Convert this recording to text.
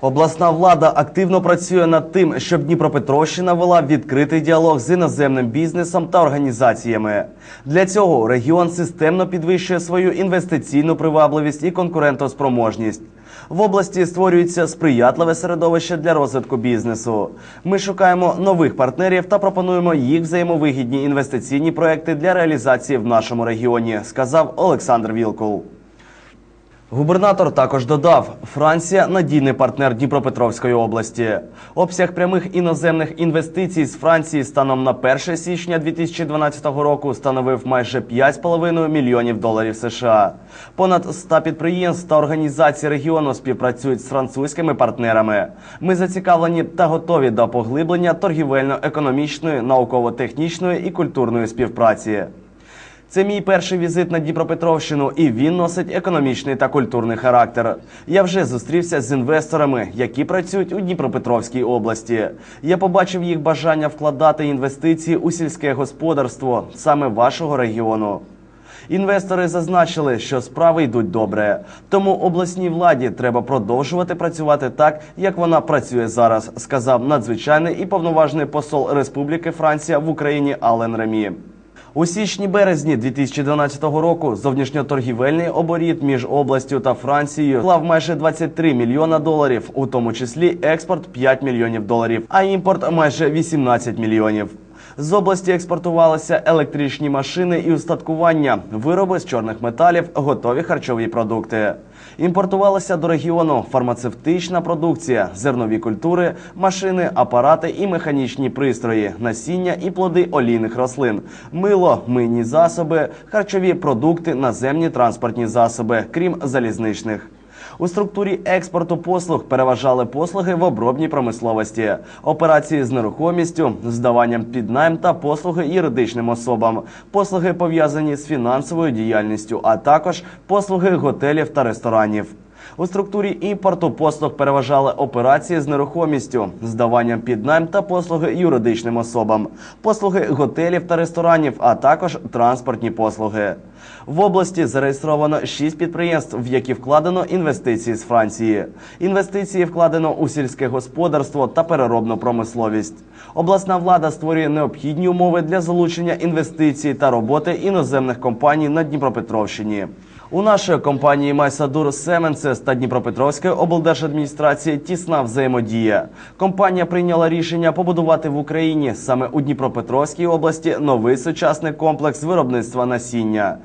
Обласна влада активно працює над тим, щоб Дніпропетровщина вела відкритий діалог з іноземним бізнесом та організаціями. Для цього регіон системно підвищує свою інвестиційну привабливість і конкурентоспроможність. В області створюється сприятливе середовище для розвитку бізнесу. Ми шукаємо нових партнерів та пропонуємо їх взаємовигідні інвестиційні проекти для реалізації в нашому регіоні, сказав Олександр Вілкул. Губернатор також додав, Франція надійний партнер Дніпропетровської області. Обсяг прямих іноземних інвестицій з Франції станом на 1 січня 2012 року становив майже 5,5 мільйонів доларів США. Понад 100 підприємств та організацій регіону співпрацюють з французькими партнерами. Ми зацікавлені та готові до поглиблення торгівельно-економічної, науково-технічної і культурної співпраці. Це мій перший візит на Дніпропетровщину, і він носить економічний та культурний характер. Я вже зустрівся з інвесторами, які працюють у Дніпропетровській області. Я побачив їх бажання вкладати інвестиції у сільське господарство саме вашого регіону. Інвестори зазначили, що справи йдуть добре. Тому обласній владі треба продовжувати працювати так, як вона працює зараз, сказав надзвичайний і повноважний посол Республіки Франція в Україні Ален Ремі. У січні-березні 2012 року зовнішньоторгівельний оборіт між областю та Францією склав майже 23 мільйона доларів, у тому числі експорт 5 мільйонів доларів, а імпорт майже 18 мільйонів. З області експортувалися електричні машини і устаткування, вироби з чорних металів, готові харчові продукти. Імпортувалася до регіону фармацевтична продукція, зернові культури, машини, апарати і механічні пристрої, насіння і плоди олійних рослин, мило, мийні засоби, харчові продукти, наземні транспортні засоби, крім залізничних. У структурі експорту послуг переважали послуги в обробній промисловості, операції з нерухомістю, здаванням під найм та послуги юридичним особам, послуги пов'язані з фінансовою діяльністю, а також послуги готелів та ресторанів. У структурі імпорту послуг переважали операції з нерухомістю, здаванням під найм та послуги юридичним особам, послуги готелів та ресторанів, а також транспортні послуги. В області зареєстровано 6 підприємств, в які вкладено інвестиції з Франції. Інвестиції вкладено у сільське господарство та переробну промисловість. Обласна влада створює необхідні умови для залучення інвестицій та роботи іноземних компаній на Дніпропетровщині. У нашої компанії Майсадур Семенсес та Дніпропетровської облдержадміністрації тісна взаємодія. Компанія прийняла рішення побудувати в Україні саме у Дніпропетровській області новий сучасний комплекс виробництва насіння.